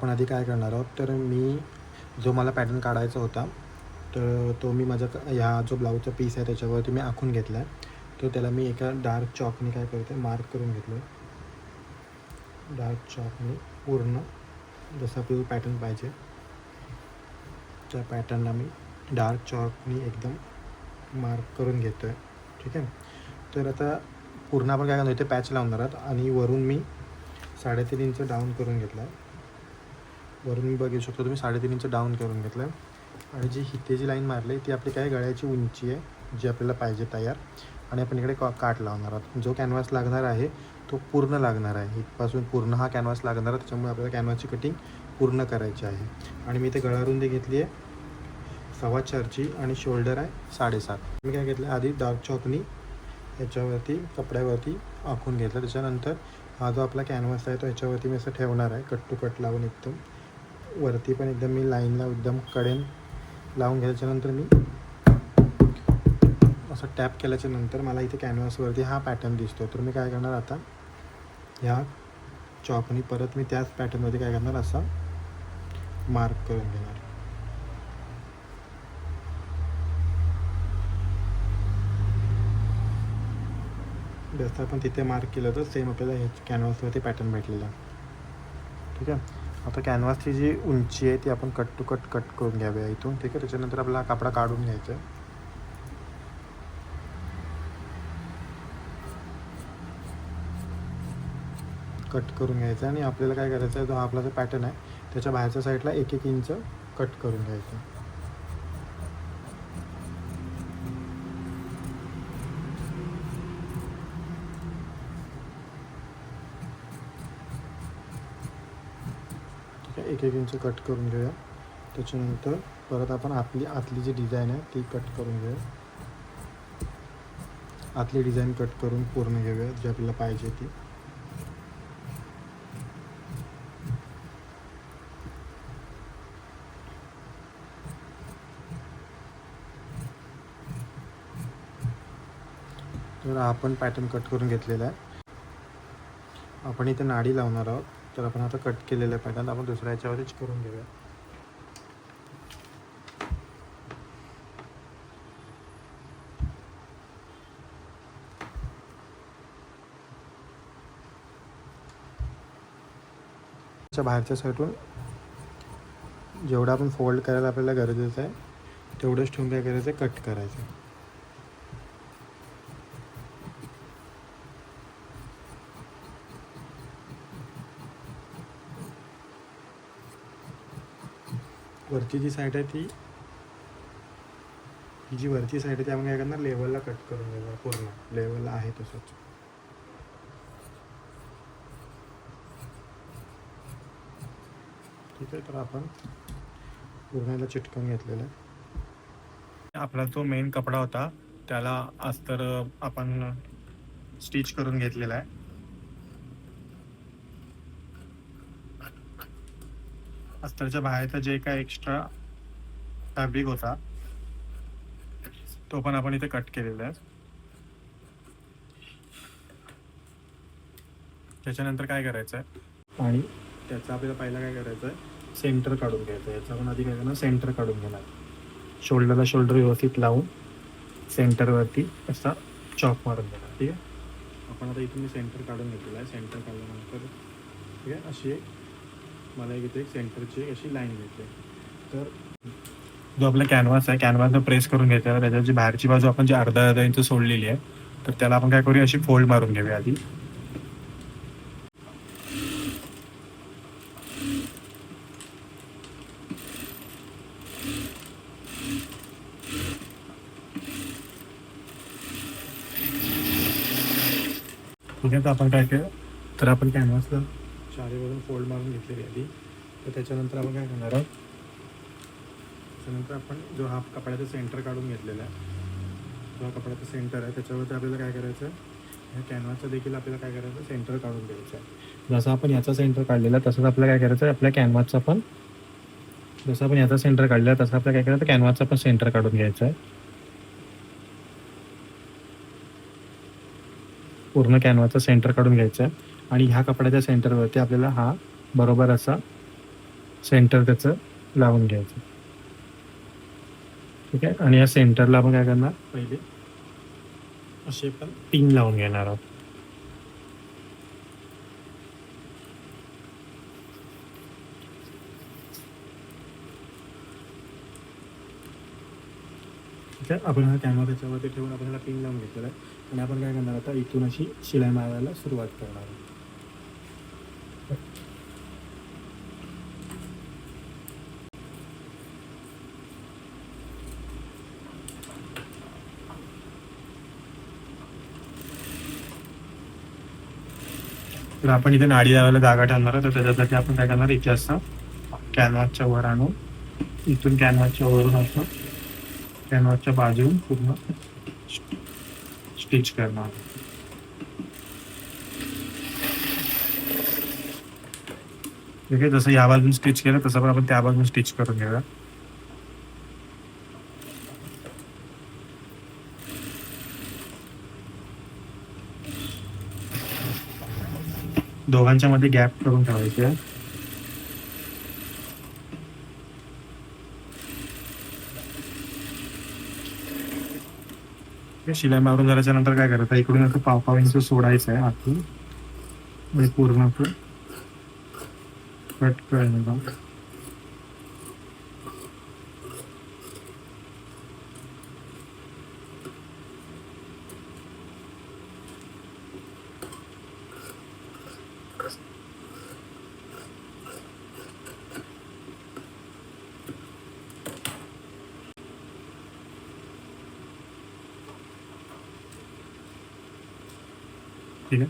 आपण आधी काय करणार आहोत? तर मी जो मला पॅटर्न काढायचा होता तर तो मी माझा ह्या जो ब्लाऊजचा पीस आहे त्याच्यावरती मी आखून घेतला आहे तो त्याला मी एका डार्क चॉकने काय करते मार्क करून घेतलो डार्क चॉकने पूर्ण जसं आपल्याला पॅटर्न पाहिजे. त्या पॅटर्नला मी डार्क चॉकनी एकदम मार्क करून घेतो आहे ठीक आहे? तर आता पूर्ण आपण काय करणार इथे पॅच लावणार आहोत. आणि वरून मी साडेतीन इंच डाऊन करून घेतला आहे वरून मी बघू शकतो. तुम्ही साडेतीन इंच डाऊन करून घेतलं आहे आणि जी हिते जी लाईन मारली आहे ती आपली काय गळ्याची उंची आहे जी आपल्याला पाहिजे तयार. आणि आपण इकडे का काट लावणार आहोत. जो कॅनव्हास लागणार आहे तो पूर्ण लागणार आहे. इथपासून पूर्ण हा कॅनव्हास लागणार आहे. त्याच्यामुळे आपल्याला कॅनव्हासची कटिंग पूर्ण करायची आहे. आणि मी ते गळारुंदी घेतली आहे. सव्वा चारची आणि शोल्डर आहे साडेसात. मी काय घेतलं आधी डार्क चॉकनी याच्यावरती कपड्यावरती आखून घेतलं. त्याच्यानंतर हा जो आपला कॅनव्हास आहे तो याच्यावरती मी असं ठेवणार आहे. कट टू कट लावून एकदम. वरती पण एकदम मी लाईनला एकदम कडेन लावून घ्यायच्यानंतर मी असं टॅप केल्याच्यानंतर मला इथे कॅनव्हासवरती हा पॅटर्न दिसतो तर मी काय करणार आता ह्या चॉकनी परत मी त्याच पॅटर्नमध्ये काय करणार असा मार्क करून घेणार. जसं आपण तिथे मार्क केलं तर सेम आपल्याला हे कॅनव्हासवरती पॅटर्न भेटलेला. ठीक आहे? आता कॅनव्हासची जी उंची आहे ती आपण कट टू कट कट करून घ्यावी इथून ठीक आहे? त्याच्यानंतर आपल्याला कापडा काढून घ्यायचा आहे. कट करून घ्यायचं आणि आपल्याला काय करायचं आहे जो हा आपला जो पॅटर्न आहे त्याच्या बाहेरच्या साईडला एक एक इंच कट करून घ्यायचं एक एक इंच कट करून घेऊया. त्याच्यानंतर परत आपण आपली आतली जी डिझाईन आहे ती कट करून घेऊया. आतली डिझाईन कट करून पूर्ण घेऊया जी आपल्याला पाहिजे ती. तर आपण पॅटर्न कट करून घेतलेला आहे. आपण इथे नाडी लावणार आहोत. तर आपण आता कट केलेलं आहे पॅटर्न आपण दुसऱ्या याच्यावरच करून घेऊया. बाहेरच्या साईडून जेवढं आपण फोल्ड करायला आपल्याला गरजेचं आहे तेवढंच ठेवून काय करायचं आहे कट करायचं वरची जी साईड आहे ती ही जी वरची साईड आहे ती आपण काय करणार? लेवलला कट करून घेणार पूर्ण. लेवलला आहे तसंच. ठीक आहे तर आपण पूर्णाला चिटकून घेतलेलं आहे. आपला जो मेन कपडा होता त्याला आज तर आपण स्टिच करून घेतलेला आहे. अस्तरच्या बाहेरचा जे काय एक्स्ट्रा फॅब्रिक होता तो पण आपण इथे कट केलेला आहे. त्याच्यानंतर काय करायचं आहे? आणि त्याचा आपल्याला पहिला काय करायचं आहे? सेंटर काढून घ्यायचं आहे. याचा आपण आधी काय करणार? सेंटर काढून घेणार. शोल्डरला शोल्डर व्यवस्थित लावून सेंटरवरती असा चॉक मारून देणार ठीक आहे? आपण आता इथून मी सेंटर काढून घेतलेला आहे. सेंटर काढल्यानंतर ठीक आहे? अशी एक मला एक इथे एक सेंटरची अशी लाईन मिळते तर जो आपला कॅनव्हास आहे कॅनव्हास प्रेस करून घ्यायचा आहे त्याच्याची बाहेरची बाजू आपण जी अर्धा अर्धा इंच सोडलेली आहे तर त्याला आपण काय करूया अशी फोल्ड मारून घेऊया आधी. ठीक आहे तर आपण काय केलं. तर आपण कॅनव्हासला शाळेवरून फोल्ड मारून घेतलेली आधी तर त्याच्यानंतर आपण काय करणार आहोत त्याच्यानंतर आपण जो हा कपड्याचा सेंटर काढून घेतलेला आहे जो हा कपड्याचा सेंटर आहे त्याच्यावरती आपल्याला काय करायचं आहे? ह्या कॅनव्हासचं देखील आपल्याला काय करायचं सेंटर काढून घ्यायचं आहे. जसं आपण याचा सेंटर काढलेला तसंच आपल्याला काय करायचं आहे? आपल्या कॅनव्हासचा पण जसं आपण याचा सेंटर काढलेला तसं आपल्याला काय करायचं कॅनव्हासचा पण सेंटर काढून घ्यायचा आहे. पूर्ण कॅनव्हाचा सेंटर काढून घ्यायचा आहे. आणि ह्या कपड्याच्या सेंटरवरती आपल्याला हा बरोबर असा सेंटर त्याचं लावून घ्यायचं. ठीक आहे? आणि या सेंटरला आपण काय करणार? पहिले असे पण पिन लावून घेणार आहोत. ठीक आहे? आपण हा कॅमेरा त्याच्यावरती ठेवून आपण ह्याला पिन लावून घेतलेला आहे. आणि आपण काय करणार आता? इथून अशी शिलाई मारायला सुरुवात करणार आहोत. तर आपण इथे नाडी लावायला जागा ठेवणार आहे. तर त्याच्यासाठी आपण काय करणार इथे असं कॅनव्हासच्या वर आणू इथून कॅनव्हासच्या वरून असं कॅनव्हासच्या बाजून पूर्ण स्टिच करणार ठीक आहे? जसं या बाजून स्टिच केलं तसं पण आपण त्या बाजून स्टिच करून घेऊया. दोघांच्या मध्ये गॅप करून ठेवायचे आहे. शिलाई मारून झाल्याच्यानंतर काय करायचं? इकडून असं पाव पाव इंच सोडायचं आहे आतून. म्हणजे पूर्ण कट करायचं ठीक आहे.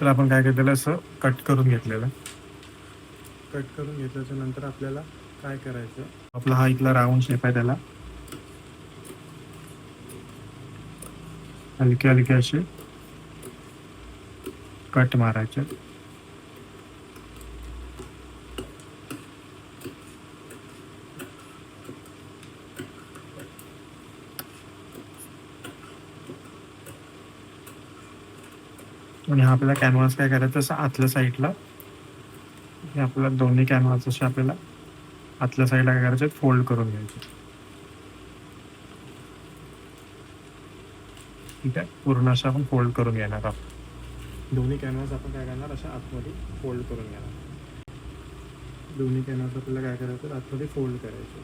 तर आपण काय केलेलं असं कट करून घेतलेलं. कट करून घेतल्याच्या नंतर आपल्याला काय करायचं? आपला हा इथला राऊंड शेप आहे त्याला. हलके हलके असे कट मारायचे. आणि हा आपल्याला कॅनव्हास काय करायचं असं आतल्या साईडला. हे आपल्याला दोन्ही कॅनव्हास असे आपल्याला आतल्या साईडला काय करायचे फोल्ड करून घ्यायचे. ठीक आहे? पूर्ण असं आपण फोल्ड करून घेणार आहोत. दोन्ही कॅनव्हास आपण काय करणार? अशा आतमध्ये फोल्ड करून घेणार दोन्ही कॅनव्हास आपल्याला काय करायचं आतमध्ये फोल्ड करायचे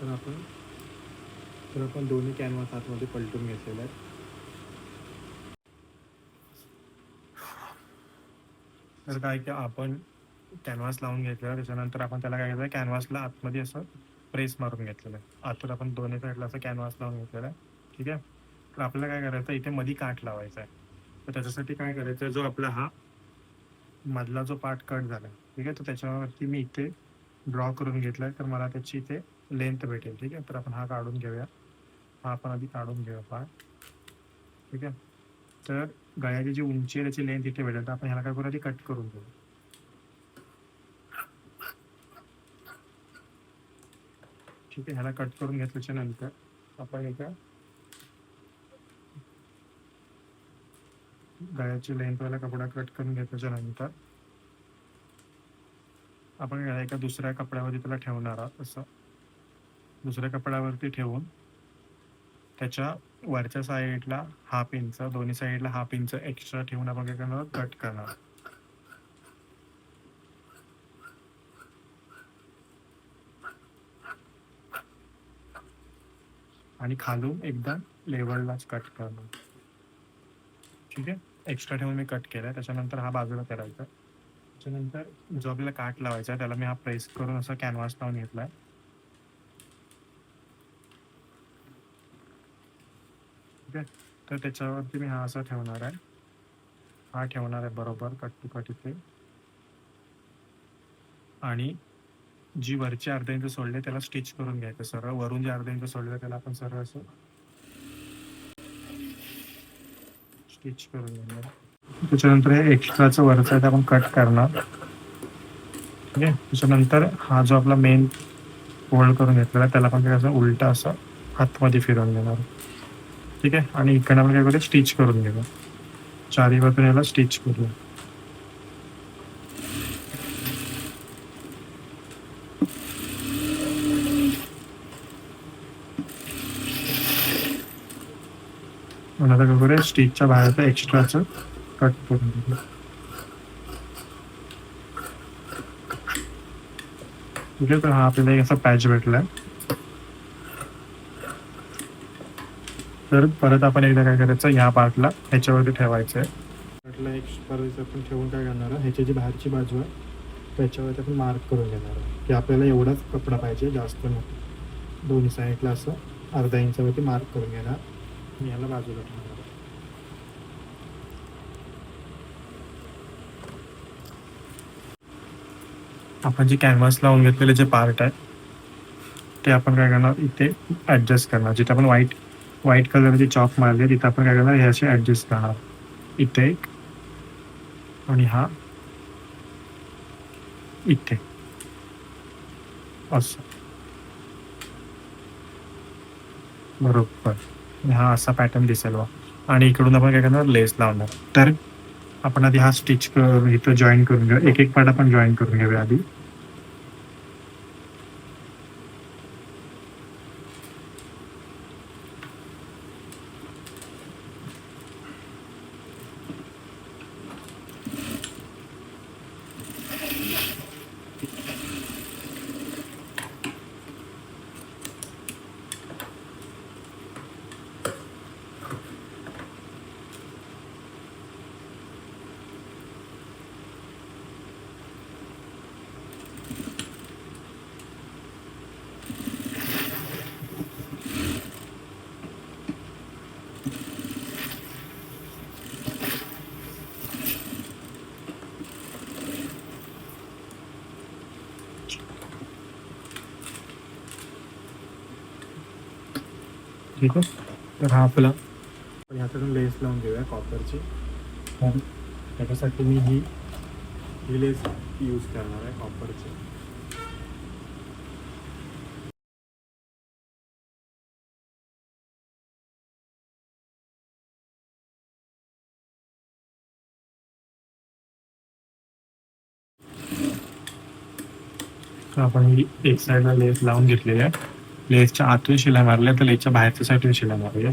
तर आपण तर आपण दोन्ही कॅनव्हास आतमध्ये पलटून घेतलेले आहेत. तर काय की आपण कॅनव्हास लावून घेतलं त्याच्यानंतर आपण त्याला काय केलं कॅनव्हासला आतमध्ये असं प्रेस मारून घेतलेलं. आहे आतून आपण दोन्ही साईडला असं कॅनव्हास लावून घेतलेला. आहे ठीक आहे? तर आपल्याला काय करायचं इथे मधी काठ लावायचा आहे. तर त्याच्यासाठी काय करायचं जो आपला हा मधला जो पार्ट कट झाला ठीक आहे? तर त्याच्यावरती मी इथे ड्रॉ करून घेतला आहे तर मला त्याची इथे लेंथ भेटेल ठीक आहे? तर आपण हा काढून घेऊया. हा आपण आधी काढून घेऊया पार्ट ठीक आहे? तर गळ्याची जी उंची आहे त्याची लेंथ इथे भेटेल तर आपण ह्याला काय करू आधी कट करून घेऊ. ठीक आहे ह्याला कट करून घेतल्याच्या नंतर आपण एका गळ्याची लेंथ वाला कपडा कट करून घेतल्याच्या नंतर आपण एका दुसऱ्या कपड्यावरती त्याला ठेवणार आहोत असं. दुसऱ्या कपड्यावरती ठेवून त्याच्या वरच्या साईडला हाफ इंच दोन्ही साईडला हाफ इंच एक्स्ट्रा ठेवून आपण काय करणार? कट करणार. आणि खालून एकदा लेवललाच कट करणार. ठीक आहे? एक्स्ट्रा ठेवून मी कट केलाय. त्याच्यानंतर हा बाजूला करायचा. त्याच्यानंतर जो आपल्याला काट लावायचा त्याला मी हा प्रेस करून असा कॅनव्हास लावून घेतलाय. ठीक आहे. तर त्याच्यावरती मी हा असा ठेवणार आहे. हा ठेवणार आहे बरोबर कट टू कट इथे. आणि जी वरची अर्धा इंच सोडले त्याला स्टिच करून घ्यायचं सरळ. वरून जे अर्धा इंच सोडलं त्याला आपण सरळ असं स्टिच करून घेणार. त्याच्यानंतर हे एक्स्ट्राचं वरचं आहे ते आपण कट करणार. ठीक आहे. त्याच्यानंतर हा जो आपला मेन फोल्ड करून घेतलेला त्याला आपण काय असं उलटा असं हातमध्ये फिरवून घेणार. ठीक आहे? आणि इकडनं आपण काय करूया? स्टिच करून घेऊ चारी बाजून याला स्टिच करूया. मला आता काय करूया? स्टिचच्या बाहेरचं एक्स्ट्राचं कट करून घेऊ ठीक आहे? तर हा आपल्याला एक असा पॅच भेटलाय. तर परत आपण एकदा काय करायचं ह्या पार्टला ह्याच्यावरती ठेवायचं आहे पार्टला एक परत आपण ठेवून काय करणार आहे ह्याची जी बाहेरची बाजू आहे त्याच्यावरती आपण मार्क करून घेणार आहे. की आपल्याला एवढाच कपडा पाहिजे जास्त नको दोन्ही साईडला असं अर्धा इंचावरती मार्क करून घेणार. आणि याला बाजूला ठेवणार आपण जे कॅनव्हास लावून घेतलेले जे पार्ट आहे ते आपण काय करणार इथे ॲडजस्ट करणार. जिथे आपण व्हाईट व्हाईट कलरची चॉक मारली तिथं आपण काय करणार हे असे ॲडजस्ट करणार. इथे एक आणि हा. इथे. असं. बरोबर. हा असा पॅटर्न दिसेल बा आणि इकडून आपण काय करणार लेस लावणार. तर आपण आधी हा स्टिच इथं जॉईन करून घेऊ. एक एक पार्ट आपण जॉईन करून घेऊया आधी. ठीक आहे तर हा आपला. ह्याच्यातून लेस लावून घेऊया कॉपरची त्याच्यासाठी मी ही ही लेस यूज़ करणार आहे कॉपरची तर आपण ही एक साईडला लेस लावून घेतलेली आहे. लेसच्या आतून शिलाई मारल्या तर लेसच्या बाहेरच्या साईडून शिलाई मारूया.